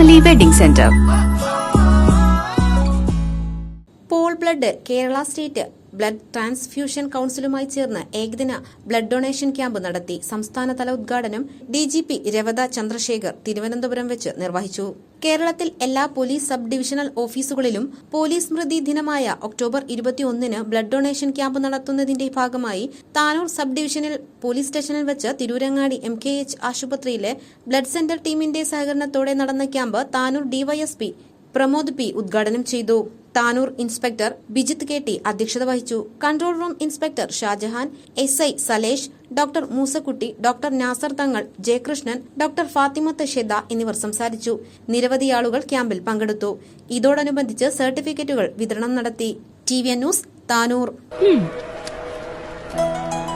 Family wedding centre Pol blood Kerala state blood transfusion കൌൺസിലുമായി ചേർന്ന് ഏകദിന blood donation camp നടത്തി സംസ്ഥാനതല ഉദ്ഘാടനം D G P Ravada Chandrasekhar Thiruvananthapuram വെച്ച് നിർവഹിച്ചു. കേരളത്തിൽ എല്ലാ പോലീസ് സബ് ഡിവിഷണൽ ഓഫീസുകളിലും പോലീസ് സ്മൃതി ദിനമായ ഒക്ടോബർ ഇരുപത്തിയൊന്നിന് ബ്ലഡ് ഡൊണേഷൻ ക്യാമ്പ് നടത്തുന്നതിന്റെ ഭാഗമായി താനൂർ സബ് ഡിവിഷനിൽ പോലീസ് സ്റ്റേഷനിൽ വെച്ച് തിരൂരങ്ങാടി എം കെ എച്ച് ആശുപത്രിയിലെ ബ്ലഡ് സെന്റർ ടീമിന്റെ സഹകരണത്തോടെ നടന്ന camp Tanur DYSP Pramod P ഉദ്ഘാടനം ചെയ്തു. Tanur inspector Bijith K T അധ്യക്ഷത വഹിച്ചു. Control room inspector Shajahan S I Salesh doctor Moosakutty doctor Nasar Thangal Jayakrishnan doctor Fathimath ഷെദ എന്നിവർ സംസാരിച്ചു. നിരവധി ആളുകൾ ക്യാമ്പിൽ പങ്കെടുത്തു. ഇതോടനുബന്ധിച്ച് സർട്ടിഫിക്കറ്റുകൾ വിതരണം നടത്തി. T V news Tanur.